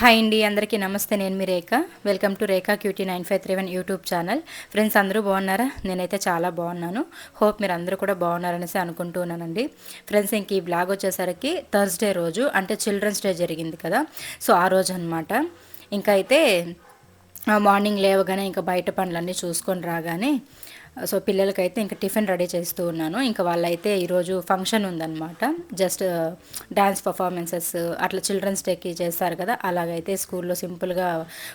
Hi అండి అందరికీ నమస్తే. నేను మీ Rekha. Welcome to Rekha cutie nine five three one YouTube channel friends అందరూ బాగున్నారా? నేనైతే చాలా బాగున్నాను. హోప్ మీరు అందరూ కూడా బాగున్నారనేసి అనుకుంటున్నానండి ఫ్రెండ్స్ ఇంక ఈ బ్లాగ్ వచ్చేసరికి థర్స్డే రోజు అంటే చిల్డ్రన్స్ డే జరిగింది కదా. సో ఆ రోజు అనమాట ఇంకా అయితే మార్నింగ్ లేవగానే ఇంకా బయట పనులన్నీ చూసుకొని రాగానే Uh, సో పిల్లలకైతే ఇంకా టిఫిన్ రెడీ చేస్తూ ఉన్నాను. ఇంకా వాళ్ళైతే ఈరోజు ఫంక్షన్ ఉందన్నమాట. Just uh, dance performances uh, అట్లా చిల్డ్రన్స్ డేకి చేస్తారు కదా అలాగైతే స్కూల్లో సింపుల్గా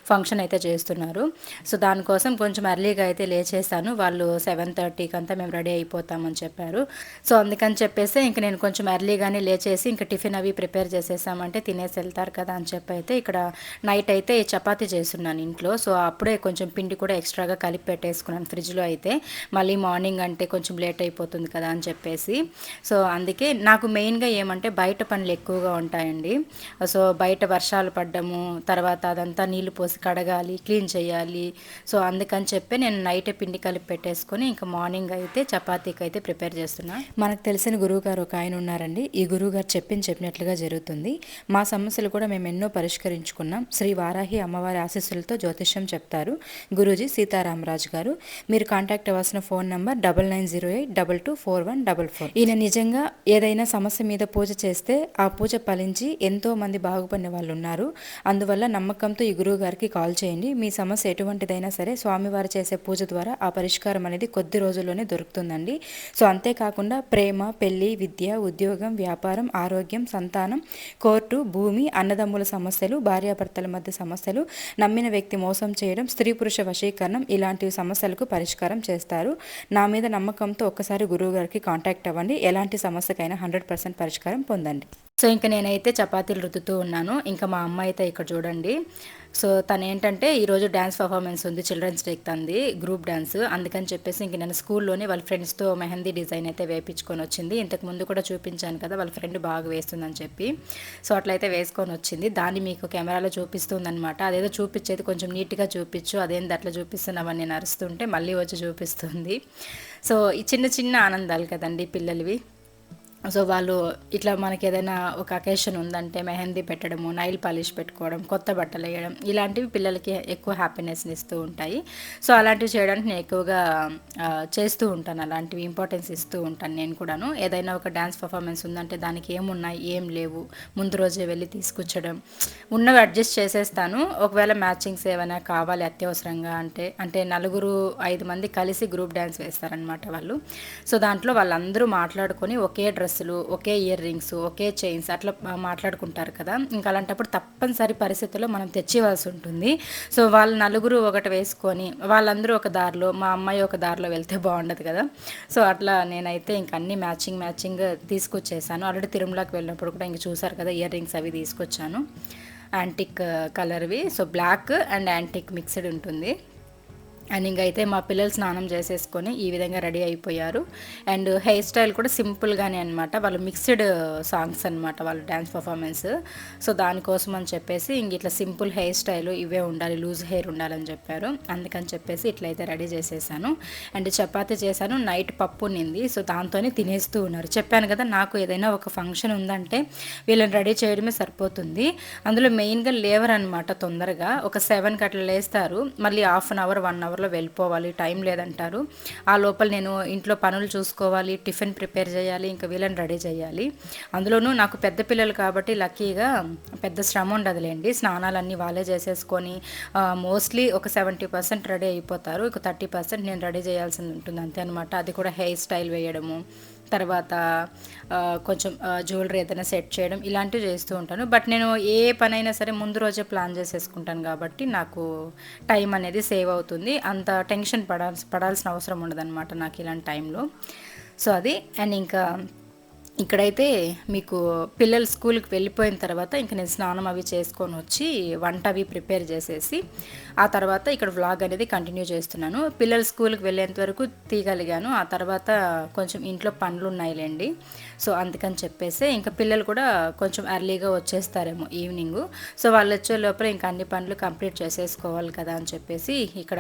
ఫంక్షన్ అయితే చేస్తున్నారు. సో దానికోసం కొంచెం ఎర్లీగా అయితే లేచేసాను వాళ్ళు సెవెన్ థర్టీకి అంతా మేము రెడీ అయిపోతామని చెప్పారు. సో అందుకని చెప్పేసి ఇంక నేను కొంచెం ఎర్లీగానే లేచేసి ఇంకా టిఫిన్ అవి ప్రిపేర్ చేసేసామంటే తినేసి వెళ్తారు కదా అని చెప్పి అయితే ఇక్కడ నైట్ అయితే చపాతీ చేస్తున్నాను ఇంట్లో. సో అప్పుడే కొంచెం పిండి కూడా ఎక్స్ట్రాగా కలిపి పెట్టేసుకున్నాను ఫ్రిడ్జ్లో అయితే. మళ్ళీ మార్నింగ్ అంటే కొంచెం లేట్ అయిపోతుంది కదా అని చెప్పేసి. సో అందుకే నాకు మెయిన్గా ఏమంటే బయట పనులు ఎక్కువగా ఉంటాయండి. సో బయట వర్షాలు పడ్డము తర్వాత అదంతా నీళ్ళు పోసి కడగాలి క్లీన్ చేయాలి. సో అందుకని చెప్పి నేను నైట్ పిండి కలిపి పెట్టేసుకొని ఇంకా మార్నింగ్ అయితే చపాతీకి అయితే ప్రిపేర్ చేస్తున్నా. మనకు తెలిసిన గురువు గారు ఒక ఆయన ఉన్నారండి. ఈ గురువు గారు చెప్పింది చెప్పినట్లుగా జరుగుతుంది. మా సమస్యలు కూడా మేము ఎన్నో పరిష్కరించుకున్నాం. శ్రీ వారాహి అమ్మవారి ఆశీస్సులతో జ్యోతిష్యం చెప్తారు గురూజీ సీతారామరాజు గారు. మీరు కాంటాక్ట్ చేయవలసిన phone number double nine zero eight double two four one double four. ఈయన నిజంగా ఏదైనా సమస్య మీద పూజ చేస్తే ఆ పూజ ఫలించి ఎంతో మంది బాగుపడిన వాళ్ళు ఉన్నారు. అందువల్ల నమ్మకంతో ఈ గురువు గారికి కాల్ చేయండి. మీ సమస్య ఎటువంటిదైనా సరే స్వామివారు చేసే పూజ ద్వారా ఆ పరిష్కారం అనేది కొద్ది రోజుల్లోనే దొరుకుతుందండి. సో అంతేకాకుండా ప్రేమ పెళ్ళి విద్య ఉద్యోగం వ్యాపారం ఆరోగ్యం సంతానం కోర్టు భూమి అన్నదమ్ముల సమస్యలు భార్యాభర్తల మధ్య సమస్యలు నమ్మిన వ్యక్తి మోసం చేయడం స్త్రీ పురుష వశీకరణం ఇలాంటి సమస్యలకు పరిష్కారం చేస్తారు నా మీద నమ్మకంతో ఒక్కసారి గురువు గారికి కాంటాక్ట్ అవ్వండి. ఎలాంటి సమస్యకైనా హండ్రెడ్ పర్సెంట్ పరిష్కారం పొందండి. సో ఇంకా నేనైతే చపాతీలు రుద్దుతూ ఉన్నాను. ఇంకా మా అమ్మ అయితే ఇక్కడ చూడండి. సో తను ఏంటంటే ఈరోజు డ్యాన్స్ పర్ఫార్మెన్స్ ఉంది చిల్డ్రన్స్ డేకి తంది గ్రూప్ డ్యాన్స్ అందుకని చెప్పేసి ఇంక నేను స్కూల్లోనే వాళ్ళ ఫ్రెండ్స్తో మెహందీ డిజైన్ అయితే వేపించుకొని వచ్చింది. ఇంతకు ముందు కూడా చూపించాను కదా వాళ్ళ ఫ్రెండ్ బాగా వేస్తుందని చెప్పి. సో అట్లయితే వేసుకొని వచ్చింది. దాన్ని మీకు కెమెరాలో చూపిస్తుందనమాట అదేదో చూపించేది కొంచెం నీట్గా చూపించు అదేంది అట్లా చూపిస్తున్నామని నేను అరుస్తుంటే మళ్ళీ వచ్చి చూపిస్తుంది. సో ఈ చిన్న చిన్న ఆనందాలు కదండి పిల్లలవి. సో వాళ్ళు ఇట్లా మనకి ఏదైనా ఒక అకేషన్ ఉందంటే మెహందీ పెట్టడము నైల్ పాలిష్ పెట్టుకోవడం కొత్త బట్టలు వేయడం ఇలాంటివి పిల్లలకి ఎక్కువ హ్యాపీనెస్ని ఇస్తూ ఉంటాయి. సో అలాంటివి చేయడానికి నేను ఎక్కువగా చేస్తూ ఉంటాను. అలాంటివి ఇంపార్టెన్స్ ఇస్తూ ఉంటాను నేను కూడాను. ఏదైనా ఒక డ్యాన్స్ పర్ఫార్మెన్స్ ఉందంటే దానికి ఏమున్నాయి ఏం లేవు ముందు రోజే వెళ్ళి తీసుకొచ్చడం ఉన్నవి అడ్జస్ట్ చేసేస్తాను. ఒకవేళ మ్యాచింగ్స్ ఏమైనా కావాలి అత్యవసరంగా అంటే అంటే నలుగురు ఐదు మంది కలిసి గ్రూప్ డ్యాన్స్ వేస్తారనమాట వాళ్ళు. సో దాంట్లో వాళ్ళందరూ మాట్లాడుకొని ఒకే డ్రెస్ డ్రెస్సులు ఒకే ఇయర్ రింగ్స్ ఒకే చైన్స్ అట్లా మాట్లాడుకుంటారు కదా. ఇంకా అలాంటప్పుడు తప్పనిసరి పరిస్థితుల్లో మనం తెచ్చివ్వాల్సి ఉంటుంది. సో వాళ్ళు నలుగురు ఒకటి వేసుకొని వాళ్ళందరూ ఒక దారిలో మా అమ్మాయి ఒక దారిలో వెళ్తే బాగుండదు కదా. సో అట్లా నేనైతే ఇంక అన్ని మ్యాచింగ్ మ్యాచింగ్ తీసుకొచ్చేసాను. ఆల్రెడీ తిరుమలకి వెళ్ళినప్పుడు కూడా ఇంక చూసారు కదా ఇయర్ రింగ్స్ అవి తీసుకొచ్చాను. యాంటిక్ కలర్వి uh, so black and antique mixed ఉంటుంది. అండ్ ఇంకైతే మా పిల్లలు స్నానం చేసేసుకొని ఈ విధంగా రెడీ అయిపోయారు. అండ్ హెయిర్ స్టైల్ కూడా సింపుల్గానే అనమాట వాళ్ళు మిక్స్డ్ సాంగ్స్ అనమాట వాళ్ళు డ్యాన్స్ పర్ఫార్మెన్స్ సో దానికోసం అని చెప్పేసి ఇంక ఇట్లా సింపుల్ హెయిర్ స్టైల్ ఇవే ఉండాలి లూజ్ హెయిర్ ఉండాలని చెప్పారు. అందుకని చెప్పేసి ఇట్లయితే రెడీ చేసేసాను. అండ్ చపాతీ చేశాను నైట్ పప్పు నింది. సో దాంతోనే తినేస్తూ ఉన్నారు. చెప్పాను కదా నాకు ఏదైనా ఒక ఫంక్షన్ ఉందంటే వీళ్ళని రెడీ చేయడమే సరిపోతుంది. అందులో మెయిన్గా లేవర్ అనమాట తొందరగా. ఒక సెవెన్కి అట్లా లేస్తారు. మళ్ళీ half an hour one hour అవర్లో వెళ్ళిపోవాలి టైం లేదంటారు. ఆ లోపల నేను ఇంట్లో పనులు చూసుకోవాలి టిఫిన్ ప్రిపేర్ చేయాలి ఇంకా వీళ్ళని రెడీ చేయాలి. అందులోనూ నాకు పెద్ద పిల్లలు కాబట్టి లక్కీగా పెద్ద శ్రమ ఉండదులేండి. స్నానాలన్నీ వాళ్ళే చేసేసుకొని మోస్ట్లీ ఒక సెవెంటీ పర్సెంట్ రెడీ అయిపోతారు. ఇక థర్టీ పర్సెంట్ నేను రెడీ చేయాల్సి ఉంటుంది అంతే అనమాట అది కూడా హెయిర్ స్టైల్ వేయడము. తర్వాత కొంచెం జ్యువెలరీ ఏదైనా సెట్ చేయడం ఇలాంటివి చేస్తూ ఉంటాను. బట్ నేను ఏ పనైనా సరే ముందు రోజే ప్లాన్ చేసేసుకుంటాను కాబట్టి నాకు టైం అనేది సేవ్ అవుతుంది. అంత టెన్షన్ పడాల్సి పడాల్సిన అవసరం ఉండదన్నమాట నాకు ఇలాంటి టైంలో సో అది అండ్ ఇంకా ఇక్కడైతే మీకు పిల్లలు స్కూల్కి వెళ్ళిపోయిన తర్వాత ఇంక నేను స్నానం అవి చేసుకొని వచ్చి వంట అవి ప్రిపేర్ చేసేసి ఆ తర్వాత ఇక్కడ వ్లాగ్ అనేది కంటిన్యూ చేస్తున్నాను. పిల్లలు స్కూల్కి వెళ్ళేంత వరకు తీయగలిగాను. ఆ తర్వాత కొంచెం ఇంట్లో పనులు ఉన్నాయిలేండి. సో అందుకని చెప్పేసి ఇంకా పిల్లలు కూడా కొంచెం ఎర్లీగా వచ్చేస్తారేమో ఈవినింగ్. సో వాళ్ళు వచ్చే లోపల ఇంకా అన్ని పనులు కంప్లీట్ చేసేసుకోవాలి కదా అని చెప్పేసి ఇక్కడ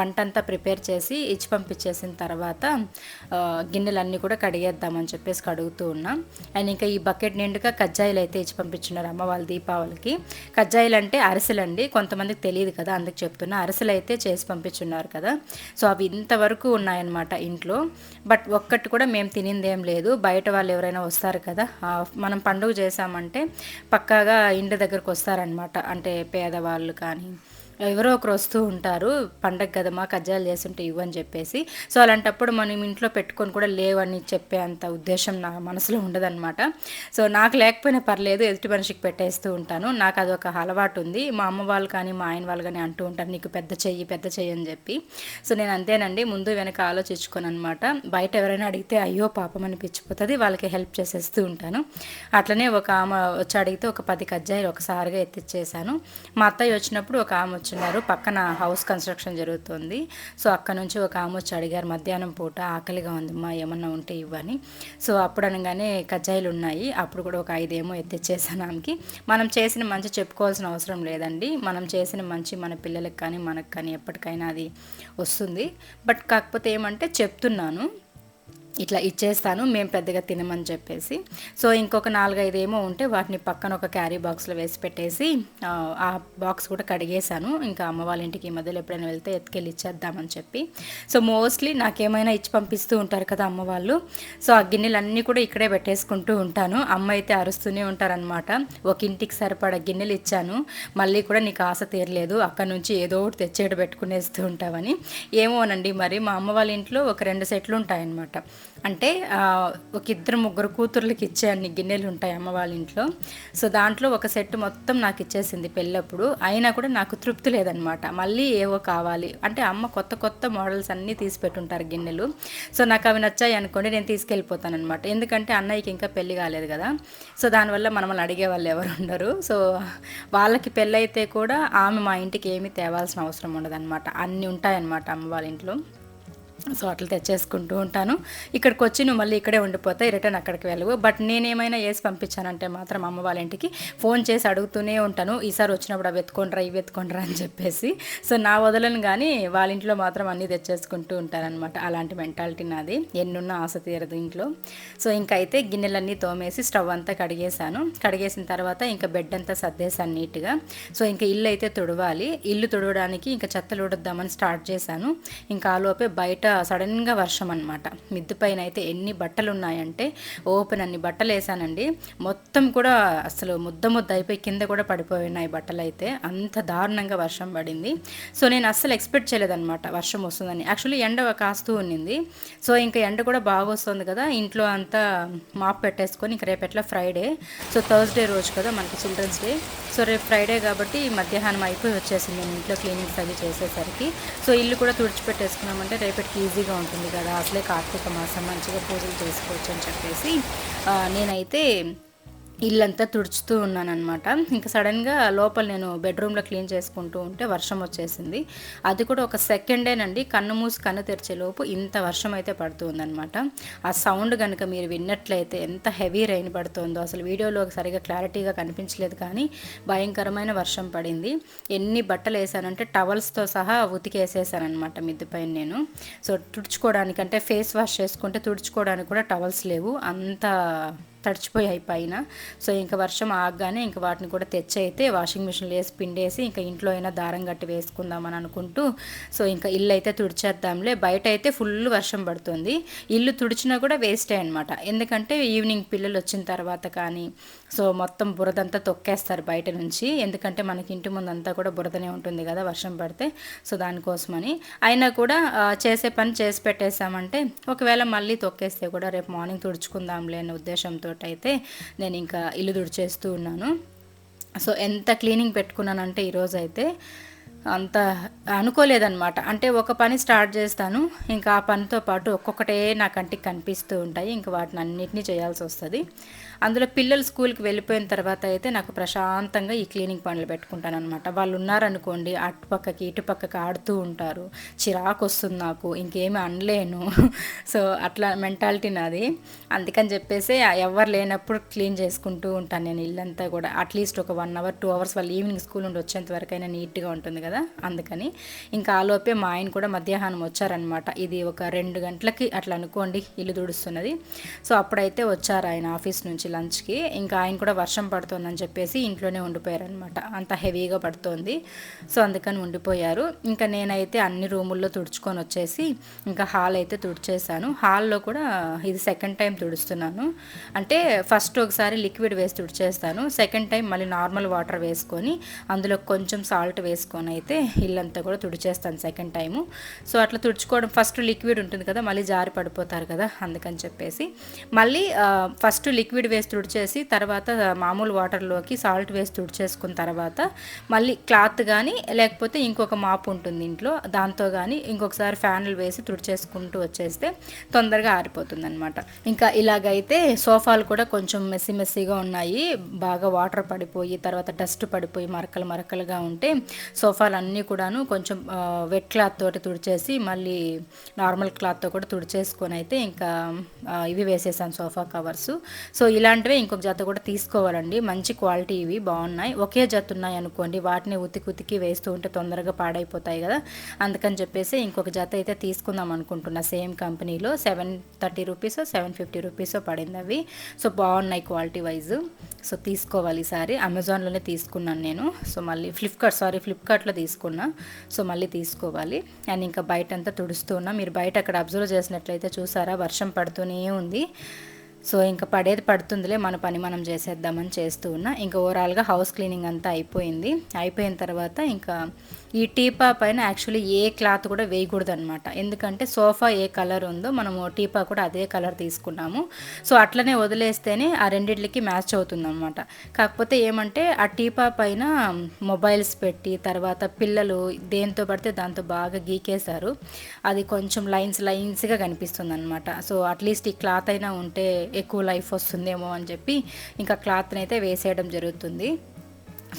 వంట అంతా ప్రిపేర్ చేసి ఇచ్చి పంపించేసిన తర్వాత గిన్నెలన్నీ కూడా కడిగేద్దామని చెప్పేసి కడుగుతూ ఉన్నా. అండ్ ఇంకా ఈ బకెట్ నిండుగా కజ్జాయిలు అయితే ఇచ్చి పంపించున్నారు అమ్మ వాళ్ళ దీపావళికి. కజ్జాయిలు అంటే అరిసెలు అండి కొంతమందికి తెలియదు కదా అందుకు చెప్తున్నా. అరిసెలు అయితే చేసి పంపించున్నారు కదా. సో అవి ఇంతవరకు ఉన్నాయన్నమాట ఇంట్లో. బట్ ఒక్కటి కూడా మేము తినింది ఏం లేదు. బయట వాళ్ళు ఎవరైనా వస్తారు కదా మనం పండుగ చేసామంటే పక్కాగా ఇంటి దగ్గరకు వస్తారనమాట అంటే పేదవాళ్ళు కానీ ఎవరో ఒకరు వస్తూ ఉంటారు పండగ కదా మా కజ్జాలు చేస్తుంటే ఇవ్వని చెప్పేసి. సో అలాంటప్పుడు మనం ఇంట్లో పెట్టుకొని కూడా లేవని చెప్పే అంత ఉద్దేశం నా మనసులో ఉండదన్నమాట. సో నాకు లేకపోయినా పర్లేదు ఎదుటి మనిషికి పెట్టేస్తూ ఉంటాను. నాకు అదొక అలవాటు ఉంది. మా అమ్మ వాళ్ళు కానీ మా ఆయన వాళ్ళు కానీ అంటూ ఉంటారు నీకు పెద్ద చెయ్యి పెద్ద చెయ్యి అని చెప్పి. సో నేను అంతేనండి ముందు వెనక ఆలోచించుకొని అనమాట బయట ఎవరైనా అడిగితే అయ్యో పాపం అనిపించిపోతుంది వాళ్ళకి హెల్ప్ చేసేస్తూ ఉంటాను. అట్లనే ఒక ఆమె వచ్చి అడిగితే ఒక పది కజ్జాయిలు ఒకసారిగా ఎత్తిచ్చేసాను మా అత్తయ్య వచ్చినప్పుడు ఒక ఆమె వచ్చి కూర్చున్నారు పక్కన హౌస్ కన్స్ట్రక్షన్ జరుగుతుంది. సో అక్కడ నుంచి ఒక ఆమె వచ్చి అడిగారు మధ్యాహ్నం పూట ఆకలిగా ఉందమ్మా ఏమన్నా ఉంటే ఇవ్వని. సో అప్పుడు అనగానే కజ్జాయిలు ఉన్నాయి. అప్పుడు కూడా ఒక ఐదేమో ఎత్తిచ్చేసాను ఆమెకి. మనం చేసిన మంచి చెప్పుకోవాల్సిన అవసరం లేదండి. మనం చేసిన మంచి మన పిల్లలకి కానీ మనకు కానీ ఎప్పటికైనా అది వస్తుంది. బట్ కాకపోతే ఏమంటే చెప్తున్నాను. ఇట్లా ఇచ్చేస్తాను మేము పెద్దగా తినమని చెప్పేసి. సో ఇంకొక నాలుగైదు ఏమో ఉంటే వాటిని పక్కన ఒక క్యారీ బాక్స్లో వేసి పెట్టేసి ఆ బాక్స్ కూడా కడిగేశాను. ఇంకా అమ్మ వాళ్ళ ఇంటికి ఈ మధ్యలో ఎప్పుడైనా వెళ్తే ఎత్తుకెళ్ళి ఇచ్చేద్దామని చెప్పి. సో మోస్ట్లీ నాకేమైనా ఇచ్చి పంపిస్తూ ఉంటారు కదా అమ్మ వాళ్ళు. సో ఆ గిన్నెలన్నీ కూడా ఇక్కడే పెట్టేసుకుంటూ ఉంటాను. అమ్మ అయితే అరుస్తూనే ఉంటారనమాట ఒక ఇంటికి సరిపడా గిన్నెలు ఇచ్చాను. మళ్ళీ కూడా నీకు ఆశ తీరలేదు. అక్కడ నుంచి ఏదో ఒకటి తెచ్చేట పెట్టుకునేస్తూ ఉంటావని. ఏమోనండి మరి మా అమ్మ వాళ్ళ ఇంట్లో ఒక రెండు సెట్లు ఉంటాయన్నమాట. అంటే ఒక ఇద్దరు ముగ్గురు కూతుర్లకి ఇచ్చే అన్ని గిన్నెలు ఉంటాయి అమ్మ వాళ్ళ ఇంట్లో. సో దాంట్లో ఒక సెట్ మొత్తం నాకు ఇచ్చేసింది పెళ్ళప్పుడు. అయినా కూడా నాకు తృప్తి లేదనమాట. మళ్ళీ ఏవో కావాలి. అంటే అమ్మ కొత్త కొత్త మోడల్స్ అన్నీ తీసి పెట్టుంటారు గిన్నెలు. సో నాకు అవి నచ్చాయి అనుకోండి నేను తీసుకెళ్ళిపోతాను అనమాట ఎందుకంటే అన్నయ్యకి ఇంకా పెళ్ళి కాలేదు కదా. సో దానివల్ల మనల్ని అడిగే వాళ్ళు ఎవరు ఉండరు. సో వాళ్ళకి పెళ్ళైతే కూడా ఆమె మా ఇంటికి ఏమీ తేవాల్సిన అవసరం ఉండదన్నమాట అన్నీ ఉంటాయన్నమాట అమ్మ వాళ్ళ ఇంట్లో. సో అట్లా తెచ్చేసుకుంటూ ఉంటాను. ఇక్కడికి వచ్చి నువ్వు మళ్ళీ ఇక్కడే ఉండిపోతాయి రిటర్న్ అక్కడికి వెళ్ళవు బట్ నేనేమైనా వేసి పంపించానంటే మాత్రం అమ్మ వాళ్ళ ఇంటికి ఫోన్ చేసి అడుగుతూనే ఉంటాను. ఈసారి వచ్చినప్పుడు అవి ఎత్తుకొండ్రా ఇవి ఎత్తుకొండ్రా అని చెప్పేసి. సో నా వదలను కానీ వాళ్ళ ఇంట్లో మాత్రం అన్నీ తెచ్చేసుకుంటూ ఉంటారనమాట అలాంటి మెంటాలిటీ నాది. ఎన్నున్న ఆశ తీరదు ఇంట్లో. సో ఇంకా అయితే గిన్నెలన్నీ తోమేసి స్టవ్ అంతా కడిగేశాను. కడిగేసిన తర్వాత ఇంకా బెడ్ అంతా సర్దేశాను నీట్గా. సో ఇంకా ఇల్లు అయితే తుడవాలి. ఇల్లు తుడవడానికి ఇంకా చెత్తలు ఉడద్దామని స్టార్ట్ చేశాను. ఇంకా ఆలోపే బయట సడన్గా వర్షం అనమాట మిద్దు పైన అయితే ఎన్ని బట్టలు ఉన్నాయంటే ఓపెన్ అన్ని బట్టలు వేసానండి మొత్తం కూడా అసలు ముద్ద ముద్ద అయిపోయి కింద కూడా పడిపోయినాయి బట్టలు అయితే అంత దారుణంగా వర్షం పడింది. సో నేను అస్సలు ఎక్స్పెక్ట్ చేయలేదన్నమాట వర్షం వస్తుందని. యాక్చువల్లీ ఎండ కాస్తూ ఉన్నింది. సో ఇంకా ఎండ కూడా బాగా వస్తుంది కదా ఇంట్లో అంతా మాప్ పెట్టేసుకొని ఇంక రేపు ఎట్లా ఫ్రైడే. సో థర్స్డే రోజు కదా మనకి చిల్డ్రన్స్ డే. సో రేపు ఫ్రైడే కాబట్టి మధ్యాహ్నం అయిపోయి వచ్చేసింది నేను ఇంట్లో క్లీనింగ్స్ అవి చేసేసరికి. సో ఇల్లు కూడా తుడిచిపెట్టేసుకున్నామంటే రేపటికి ఈజీగా ఉంటుంది కదా. అసలే కార్తీక మాసం మంచిగా పూజలు చేసుకోవచ్చు అని చెప్పేసి నేనైతే ఇల్లంతా తుడుచుతూ ఉన్నానమాట ఇంకా సడన్గా లోపల నేను బెడ్రూమ్లో క్లీన్ చేసుకుంటూ ఉంటే వర్షం వచ్చేసింది. అది కూడా ఒక సెకండేనండి. కన్ను మూసి కన్ను తెరిచేలోపు ఇంత వర్షం అయితే పడుతుందనమాట ఆ సౌండ్ కనుక మీరు విన్నట్లయితే ఎంత హెవీ రైన్ పడుతుందో. అసలు వీడియోలో సరిగా క్లారిటీగా కనిపించలేదు కానీ భయంకరమైన వర్షం పడింది. ఎన్ని బట్టలు వేసానంటే టవల్స్తో సహా ఉతికేసేసానమాట మిద్దిపైన నేను. సో తుడుచుకోవడానికి అంటే ఫేస్ వాష్ చేసుకుంటే తుడుచుకోవడానికి కూడా టవల్స్ లేవు. అంత తడిచిపోయాయి పైన సో ఇంకా వర్షం ఆగగానే ఇంకా వాటిని కూడా తెచ్చి అయితే వాషింగ్ మిషన్లో వేసి పిండేసి ఇంకా ఇంట్లో అయినా దారం గట్టి వేసుకుందామని అనుకుంటూ సో ఇంకా ఇల్లు అయితే తుడిచేద్దాంలే. బయట అయితే ఫుల్ వర్షం పడుతుంది. ఇల్లు తుడిచినా కూడా వేస్టే అనమాట ఎందుకంటే ఈవినింగ్ పిల్లలు వచ్చిన తర్వాత కానీ సో మొత్తం బురదంతా తొక్కేస్తారు బయట నుంచి. ఎందుకంటే మనకి ఇంటి ముందంతా కూడా బురదనే ఉంటుంది కదా వర్షం పడితే. సో దానికోసమని. అయినా కూడా చేసే పని చేసి పెట్టేసామంటే ఒకవేళ మళ్ళీ తొక్కేస్తే కూడా రేపు మార్నింగ్ తుడుచుకుందాంలే అనే ఉద్దేశంతో అయితే నేను ఇంకా ఇల్లు దుడిచేస్తూ ఉన్నాను. సో ఎంత క్లీనింగ్ పెట్టుకున్నానంటే ఈరోజు అయితే అంత అనుకోలేదన్నమాట. అంటే ఒక పని స్టార్ట్ చేస్తాను ఇంకా ఆ పనితో పాటు ఒక్కొక్కటే నా కంటికి కనిపిస్తూ ఉంటాయి. ఇంకా వాటిని అన్నిటినీ చేయాల్సి వస్తుంది. అందులో పిల్లలు స్కూల్కి వెళ్ళిపోయిన తర్వాత అయితే నాకు ప్రశాంతంగా ఈ క్లీనింగ్ పనులు పెట్టుకుంటాను అనమాట వాళ్ళు ఉన్నారనుకోండి అటుపక్కకి ఇటుపక్కకి ఆడుతూ ఉంటారు. చిరాకు వస్తుంది నాకు ఇంకేమి అనలేను. సో అట్లా మెంటాలిటీ నాది. అందుకని చెప్పేసి ఎవరు లేనప్పుడు క్లీన్ చేసుకుంటూ ఉంటాను నేను ఇల్లంతా కూడా. అట్లీస్ట్ ఒక వన్ అవర్ టూ అవర్స్ వాళ్ళు ఈవినింగ్ స్కూల్ నుండి వచ్చేంత వరకైనా నీట్గా ఉంటుంది కదా అందుకని. ఇంకా ఆలోపే మా ఆయన కూడా మధ్యాహ్నం వచ్చారనమాట ఇది ఒక రెండు గంటలకి అట్లా అనుకోండి ఇల్లు దుడుస్తున్నది. సో అప్పుడైతే వచ్చారు ఆయన ఆఫీస్ నుంచి లంచ్కి. ఇంకా ఆయన కూడా వర్షం పడుతుందని చెప్పేసి ఇంట్లోనే ఉండిపోయారనమాట అంత హెవీగా పడుతోంది. సో అందుకని ఉండిపోయారు. ఇంకా నేనైతే అన్ని రూముల్లో తుడుచుకొని వచ్చేసి ఇంకా హాల్ అయితే తుడిచేసాను హాల్లో కూడా ఇది సెకండ్ టైం తుడుస్తున్నాను. అంటే ఫస్ట్ ఒకసారి లిక్విడ్ వేసి తుడిచేస్తాను. సెకండ్ టైం మళ్ళీ నార్మల్ వాటర్ వేసుకొని అందులో కొంచెం సాల్ట్ వేసుకొని అయితే ఇల్లంతా కూడా తుడిచేస్తాను సెకండ్ టైము. సో అట్లా తుడుచుకోవడం ఫస్ట్ లిక్విడ్ ఉంటుంది కదా మళ్ళీ జారి పడిపోతారు కదా అందుకని చెప్పేసి. మళ్ళీ ఫస్ట్ లిక్విడ్ వేసి తుడిచేసి తర్వాత మామూలు వాటర్లోకి సాల్ట్ వేసి తుడిచేసుకున్న తర్వాత మళ్ళీ క్లాత్ కానీ లేకపోతే ఇంకొక మాపు ఉంటుంది ఇంట్లో దాంతో కానీ ఇంకొకసారి ఫ్యాన్లు వేసి తుడిచేసుకుంటూ వచ్చేస్తే తొందరగా ఆరిపోతుంది అనమాట ఇంకా ఇలాగైతే సోఫాలు కూడా కొంచెం మెస్సి మెస్సీగా ఉన్నాయి. బాగా వాటర్ పడిపోయి తర్వాత డస్ట్ పడిపోయి మరకలు మరకలుగా ఉంటే సోఫాలు అన్నీ కూడాను కొంచెం వెట్ క్లాత్ తోటి తుడిచేసి మళ్ళీ నార్మల్ క్లాత్తో కూడా తుడిచేసుకొని అయితే ఇంకా ఇవి వేసేసాను సోఫా కవర్స్. సో ఇలాంటివే ఇంకొక జత కూడా తీసుకోవాలండి. మంచి క్వాలిటీ ఇవి బాగున్నాయి. ఒకే జత ఉన్నాయి అనుకోండి వాటిని ఉతికి ఉతికి వేస్తూ ఉంటే తొందరగా పాడైపోతాయి కదా. అందుకని చెప్పేసి ఇంకొక జత అయితే తీసుకుందాం అనుకుంటున్నా. సేమ్ కంపెనీలో seven thirty rupees seven fifty rupees పడింది అవి. సో బాగున్నాయి క్వాలిటీ వైజ్. సో తీసుకోవాలి ఈసారి. అమెజాన్లోనే తీసుకున్నాను నేను. సో మళ్ళీ ఫ్లిప్కార్ట్ సారీ ఫ్లిప్కార్ట్లో తీసుకున్నా. సో మళ్ళీ తీసుకోవాలి. అండ్ ఇంకా బయట అంతా తుడుస్తూ ఉన్నా. మీరు బయట అక్కడ అబ్జర్వ్ చేసినట్లయితే చూసారా వర్షం పడుతూనే ఉంది. సో ఇంకా పడేది పడుతుందిలే మన పని మనం చేసేద్దామని చేస్తూ ఉన్నా. ఇంకా ఓవరాల్గా హౌస్ క్లీనింగ్ అంతా అయిపోయింది. అయిపోయిన తర్వాత ఇంకా ఈ టీపా పైన యాక్చువల్లీ ఏ క్లాత్ కూడా వేయకూడదు అనమాట ఎందుకంటే సోఫా ఏ కలర్ ఉందో మనము టీపా కూడా అదే కలర్ తీసుకున్నాము. సో అట్లనే వదిలేస్తేనే ఆ రెండింటికి మ్యాచ్ అవుతుంది అనమాట కాకపోతే ఏమంటే ఆ టీపా పైన మొబైల్స్ పెట్టి తర్వాత పిల్లలు దేంతో పడితే దాంతో బాగా గీకేశారు. అది కొంచెం లైన్స్ లైన్స్గా కనిపిస్తుంది అనమాట సో అట్లీస్ట్ ఈ క్లాత్ అయినా ఉంటే ఎక్కువ లైఫ్ వస్తుందేమో అని చెప్పి ఇంకా క్లాత్ని అయితే వేసేయడం జరుగుతుంది.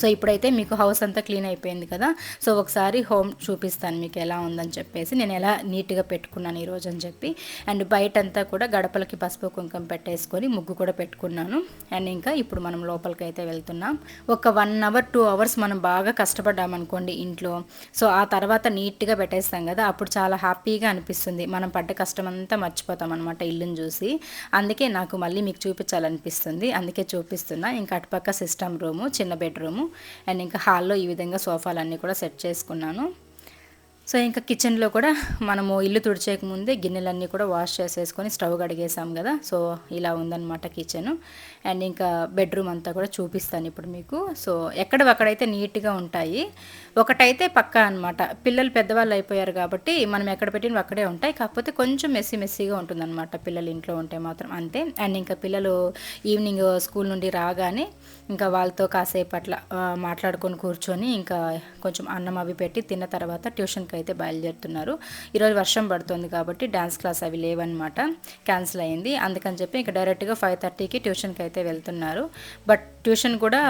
సో ఇప్పుడైతే మీకు హౌస్ అంతా క్లీన్ అయిపోయింది కదా. సో ఒకసారి హోమ్ చూపిస్తాను మీకు ఎలా ఉందని చెప్పేసి. నేను ఎలా నీట్గా పెట్టుకున్నాను ఈరోజు అని చెప్పి. అండ్ బయట అంతా కూడా గడపలకి పసుపు కుంకుమ పెట్టేసుకొని ముగ్గు కూడా పెట్టుకున్నాను. అండ్ ఇంకా ఇప్పుడు మనం లోపలికి అయితే వెళ్తున్నాం. ఒక వన్ అవర్ టూ అవర్స్ మనం బాగా కష్టపడ్డామనుకోండి ఇంట్లో. సో ఆ తర్వాత నీట్గా పెట్టేస్తాం కదా. అప్పుడు చాలా హ్యాపీగా అనిపిస్తుంది. మనం పడ్డ కష్టం అంతా మర్చిపోతాం అనమాట ఇల్లుని చూసి. అందుకే నాకు మళ్ళీ మీకు చూపించాలనిపిస్తుంది. అందుకే చూపిస్తున్నా. ఇంకా అటుపక్క సిస్టమ్ రూము చిన్న బెడ్రూము అండ్ ఇంకా హాల్లో ఈ విధంగా సోఫాలన్నీ కూడా సెట్ చేసుకున్నాను. సో ఇంకా కిచెన్లో కూడా మనము ఇల్లు తుడిచేక ముందే గిన్నెలన్నీ కూడా వాష్ చేసేసుకొని స్టవ్ కడిగేసాం కదా. సో ఇలా ఉందన్నమాట కిచెన్ అండ్ ఇంకా బెడ్రూమ్ అంతా కూడా చూపిస్తాను ఇప్పుడు మీకు. సో ఎక్కడ అక్కడైతే నీట్గా ఉంటాయి ఒకటైతే పక్కా అనమాట పిల్లలు పెద్దవాళ్ళు అయిపోయారు కాబట్టి మనం ఎక్కడ పెట్టినవి అక్కడే ఉంటాయి. కాకపోతే కొంచెం మెస్సీ మెస్సీగా ఉంటుందన్నమాట పిల్లలు ఇంట్లో ఉంటే మాత్రం అంతే. అండ్ ఇంకా పిల్లలు ఈవినింగ్ స్కూల్ నుండి రాగానే ఇంకా వాళ్ళతో కాసేపు అట్లా మాట్లాడుకొని కూర్చొని ఇంకా కొంచెం అన్నం అవి పెట్టి తిన్న తర్వాత ట్యూషన్కి అయితే బయలుదేరుతున్నారు. ఈరోజు వర్షం పడుతుంది కాబట్టి డ్యాన్స్ క్లాస్ అవి లేవన్నమాట. క్యాన్సిల్ అయింది అందుకని చెప్పి ఇక డైరెక్ట్గా ఫైవ్ థర్టీకి ట్యూషన్కి అయితే వెళ్తున్నారు. బట్ ట్యూషన్ కూడా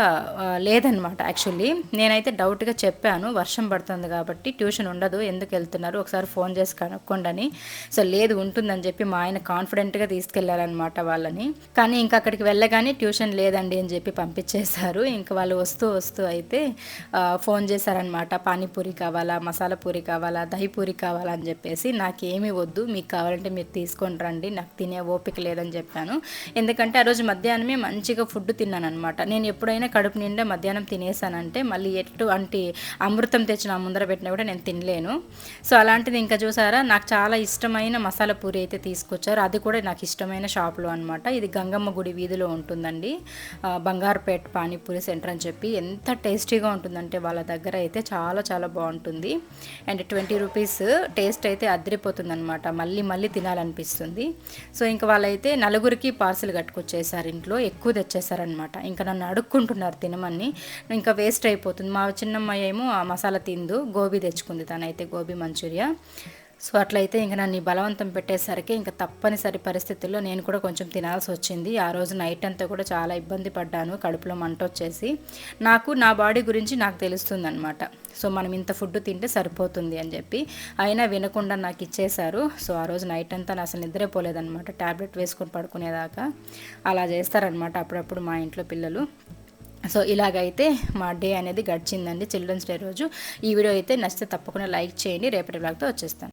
లేదనమాట యాక్చువల్లీ. నేనైతే డౌట్గా చెప్పాను వర్షం పడుతుంది కాబట్టి ట్యూషన్ ఉండదు ఎందుకు వెళ్తున్నారు ఒకసారి ఫోన్ చేసి కనుక్కోండి అని సో లేదు ఉంటుందని చెప్పి మా ఆయన కాన్ఫిడెంట్గా తీసుకెళ్ళారనమాట వాళ్ళని. కానీ ఇంకా అక్కడికి వెళ్ళగానే ట్యూషన్ లేదండి అని చెప్పి పంపించేశారు. ఇంకా వాళ్ళు వస్తూ వస్తూ అయితే ఫోన్ చేశారనమాట పానీపూరి కావాలా మసాలా పూరి కావాలా దహి పూరి కావాలా అని చెప్పేసి. నాకేమీ వద్దు మీకు కావాలంటే మీరు తీసుకొని రండి నాకు తినే ఓపిక లేదని చెప్పాను. ఎందుకంటే ఆ రోజు మధ్యాహ్నమే మంచిగా ఫుడ్ తిన్నాను అనమాట నేను ఎప్పుడైనా కడుపు నిండా మధ్యాహ్నం తినేసానంటే మళ్ళీ ఎటువంటి అమృతం తెచ్చిన ముందర పెట్టినా కూడా నేను తినలేను. సో అలాంటిది ఇంకా చూసారా? నాకు చాలా ఇష్టమైన మసాలా పూరి అయితే తీసుకొచ్చారు. అది కూడా నాకు ఇష్టమైన షాప్లో అనమాట ఇది గంగమ్మ గుడి వీధిలో ఉంటుందండి. బంగారుపేట పానీపూరి సెంటర్ అని చెప్పి. ఎంత టేస్టీగా ఉంటుందంటే వాళ్ళ దగ్గర అయితే చాలా చాలా బాగుంటుంది. అండ్ ట్వంటీ రూపీస్ టేస్ట్ అయితే అదిరిపోతుంది అనమాట మళ్ళీ మళ్ళీ తినాలనిపిస్తుంది. సో ఇంకా వాళ్ళైతే నలుగురికి పార్సిల్ కట్టుకొచ్చేసారు ఇంట్లో. ఎక్కువ తెచ్చేసారనమాట ఇంకా నన్ను అడుక్కుంటున్నారు తినమని. ఇంకా వేస్ట్ అయిపోతుంది. మా చిన్నమ్మాయి ఏమో ఆ మసాలా తిందు. గోబీ తెచ్చుకుంది తనైతే గోబీ మంచూరియా. సో అట్లయితే ఇంకా నన్ను బలవంతం పెట్టేసరికి ఇంకా తప్పనిసరి పరిస్థితుల్లో నేను కూడా కొంచెం తినాల్సి వచ్చింది. ఆ రోజు నైట్ అంతా కూడా చాలా ఇబ్బంది పడ్డాను కడుపులో మంట వచ్చేసి. నాకు నా బాడీ గురించి నాకు తెలుస్తుంది అనమాట సో మనం ఇంత ఫుడ్ తింటే సరిపోతుంది అని చెప్పి. అయినా వినకుండా నాకు ఇచ్చేశారు. సో ఆ రోజు నైట్ అంతా అసలు నిద్రపోలేదనమాట ట్యాబ్లెట్ వేసుకొని పడుకునేదాకా అలా చేస్తారనమాట అప్పుడప్పుడు మా ఇంట్లో పిల్లలు. సో ఇలాగైతే మా డే అనేది గడిచిందండి చిల్డ్రన్స్ డే రోజు. ఈ వీడియో అయితే నచ్చితే తప్పకుండా లైక్ చేయండి రేపటి బ్లాగ్తో వచ్చేస్తాను.